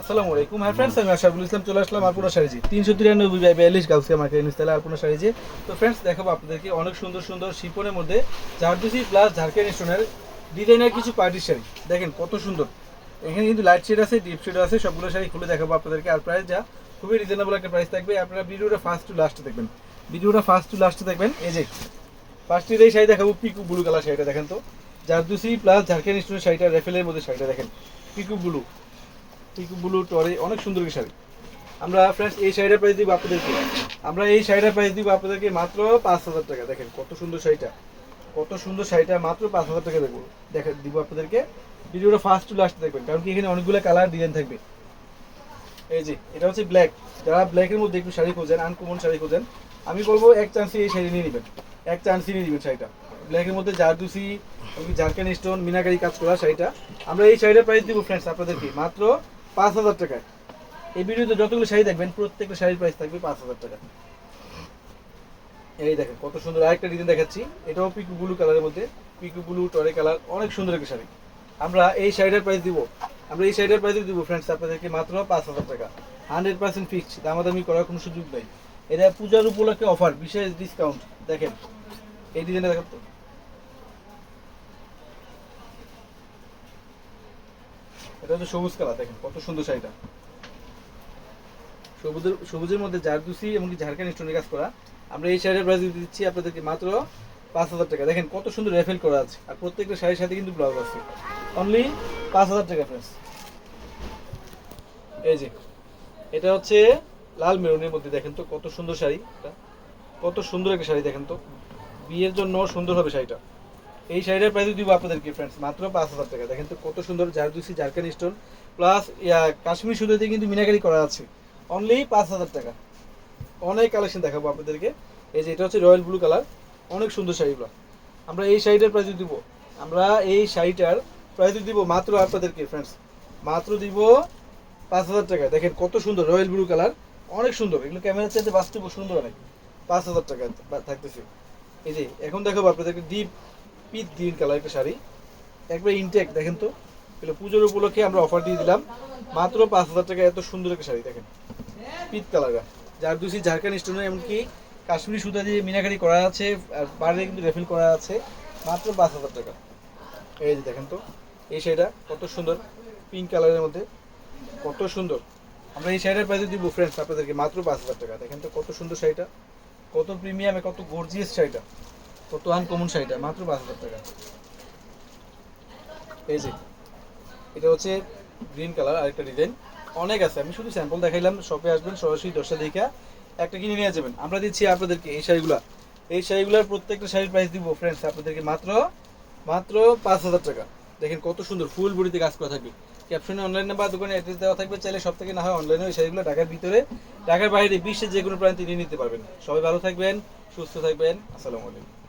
আসসালামু আলাইকুম। হ্যাঁ ফ্রেন্ডস আমি আশাফুল ইসলাম, চলে আসলাম আলপনা শাড়িজি তিনশো তিরানব্বই বাই বিয়াল্লিশ গাউসিয়া মার্কেট নিস্তালা আলপনা শাড়িজি তো ফ্রেন্ডস দেখাবো আপনাদেরকে অনেক সুন্দর সুন্দর শিপনের মধ্যে জারদুসি প্লাস ঝাড়খান স্টোনের ডিজাইনের কিছু পার্টির শাড়ি। দেখেন কত সুন্দর। এখানে কিন্তু লাইট শেড আছে ডিপ শেড আছে, সবগুলো শাড়ি খুলে দেখাবো আপনাদেরকে। আর প্রাইস যা, খুবই রিজনেবল একটা প্রাইস থাকবে। আপনারা ভিডিওটা ফার্স্ট টু লাস্টে দেখবেন। ভিডিওটা ফার্স্ট টু লাস্টে দেখবেন। এই যে ফার্স্টের এই শাড়ি দেখাবো, পিকু ব্লু কালার শাড়িটা, দেখেন তো। জারদুসি প্লাস ঝাড়খান স্টোনের শাড়িটা রেফেলের মধ্যে শাড়িটা, দেখেন। পিকু ব্লু পিকু ব্লু টরে, অনেক সুন্দর শাড়ি। আমরা ফ্রেন্ডস এই শাড়িটার প্রাইস দিব আপনাদেরকে। আমরা এই শাড়িটার প্রাইস দিব আপনাদেরকে মাত্র পাঁচ হাজার টাকা। দেখেন কত সুন্দর শাড়িটা। কত সুন্দর শাড়িটা, মাত্র পাঁচ হাজার টাকা দেবো। দেখেন দিব আপনাদেরকে। ভিডিওটা ফার্স্ট টু লাস্ট দেখবেন, কারণ কি এখানে অনেকগুলো কালার ডিজাইন থাকবে। এই যে, এটা হচ্ছে ব্ল্যাক যারা ব্ল্যাকের মধ্যে একটু শাড়ি খোঁজেন আনকমন শাড়ি খোঁজেন, আমি বলব এক চান্সে এই শাড়ি নিয়ে নেবেন। এক চান্সই নিয়ে নেবেন শাড়িটা। ব্ল্যাকের মধ্যে জারদুসি ঝাড়খান স্টোন মিনাকারি কাজ করা শাড়িটা। আমরা এই শাড়িটার প্রাইস দিব ফ্রেন্ডস আপনাদেরকে, মাত্র পাঁচ হাজার টাকায়। এই ভিডিওতে যতগুলো শাড়ি দেখবেন, প্রত্যেকটা শাড়ির প্রাইস থাকবে পাঁচ হাজার টাকা। এই দেখেন, কত সুন্দর আরেকটা ডিজাইন দেখাচ্ছি। এটাও পিকু ব্লু কালারের মধ্যে পিকু ব্লু, টরে কালার, অনেক সুন্দর একটা শাড়ি। আমরা এই শাড়িটার প্রাইস দিব, আমরা এই শাড়িটার প্রাইস দিব ফ্রেন্ডস আপনাদেরকে মাত্র পাঁচ হাজার টাকা। হান্ড্রেড পার্সেন্ট ফিক্সড দামাদামি করার কোনো সুযোগ নেই। এটা পূজার উপলক্ষে অফার বিশেষ ডিসকাউন্ট দেখেন, এই ডিজাইনটা দেখেন এটা হচ্ছে সবুজ কালার, দেখেন কত সুন্দর শাড়িটা। সবুজের সবুজের মধ্যে জারদুসি এমনকি ঝাড়খান স্টোনের কাজ করা। আমরা এই শাড়ির প্রাইস দিচ্ছি আপনাদেরকে মাত্র পাঁচ হাজার টাকা। দেখেন কত সুন্দর রেফেল করা আছে। আর প্রত্যেকটা শাড়ির সাথে কিন্তু ব্লাউজ আছে। অনলি পাঁচ হাজার টাকা ফ্রেন্ডস এই যে, এটা হচ্ছে লাল মেরুনের মধ্যে দেখেন তো কত সুন্দর শাড়ি। এটা কত সুন্দর একটা শাড়ি দেখেন তো। বিয়ের জন্য সুন্দর হবে শাড়িটা। এই শাড়িটার প্রাইস দিব আপনাদেরকে ফ্রেন্ডস মাত্র পাঁচ হাজার টাকা। দেখেন তো কত সুন্দর জারদুসি ঝাড়খান স্টোন প্লাস কাশ্মীর সুতোতে কিন্তু মিনাকারি করা আছে। অনলি পাঁচ হাজার টাকা। অনেক কালেকশন দেখাবো আপনাদেরকে। এই যে এটা হচ্ছে রয়্যাল ব্লু কালার অনেক সুন্দর শাড়িগুলো। আমরা এই শাড়িটার প্রাইস দিব। আমরা এই শাড়িটার প্রাইস দিব মাত্র আপনাদেরকে ফ্রেন্ডস মাত্র দিব পাঁচ হাজার টাকা। দেখেন কত সুন্দর রয়্যাল ব্লু কালার অনেক সুন্দর। এগুলো ক্যামেরার চাইতে বাস্তব সুন্দর অনেক। পাঁচ হাজার টাকা থাকতেছে। এই যে, এখন দেখাবো আপনাদেরকে ডিপ পিট গ্রিন কালার একটা শাড়ি। একবার ইনটেক দেখেন তো। এগুলো পুজোর উপলক্ষে আমরা অফার দিয়ে দিলাম। মাত্র পাঁচ হাজার টাকা এত সুন্দর একটা শাড়ি, দেখেন। পিত কালারটা যার দুসি ঝাড়খান স্টোনে এমনকি কাশ্মীরি সুতা দিয়ে মিনাকারি করা আছে, আর বাইরে কিন্তু রেফিল করা আছে। মাত্র পাঁচ হাজার টাকা। এই যে দেখেন তো, এই শাড়িটা কত সুন্দর। পিঙ্ক কালারের মধ্যে কত সুন্দর। আমরা এই শাড়িটার প্রাইসে দিব ফ্রেন্ডস আপনাদেরকে মাত্র পাঁচ হাজার টাকা। দেখেন তো কত সুন্দর শাড়িটা। কত প্রিমিয়ামে কত গর্জিয়াস শাড়িটা। কত আনকমন শাড়িটা মাত্র পাঁচ হাজার টাকা। এই যে, এটা হচ্ছে গ্রিন কালার আরেকটা ডিজাইন অনেক আছে, আমি শুধু স্যাম্পল দেখাইলাম শপে আসবেন, সরাসরি দশটা দেখা একটা কিনে নিয়ে যাবেন। আমরা দিচ্ছি আপনাদেরকে এই শাড়িগুলা। এই শাড়িগুলোর প্রত্যেকটা শাড়ির প্রাইস দিব ফ্রেন্ডস আপনাদেরকে মাত্র মাত্র পাঁচ হাজার টাকা। দেখেন কত সুন্দর, ফুল বডিতে কাজ করা থাকবে। ক্যাপশনে অনলাইনে বা দোকানে অ্যাড্রেস দেওয়া থাকবে, চাইলে সব থেকে না হয় অনলাইনে ওই শাড়িগুলো ঢাকার ভিতরে, ঢাকার বাইরে, বিশ্বের যে কোনো প্রান্তে নিয়ে নিতে পারবেন। সবাই ভালো থাকবেন, সুস্থ থাকবেন, আসসালামু আলাইকুম।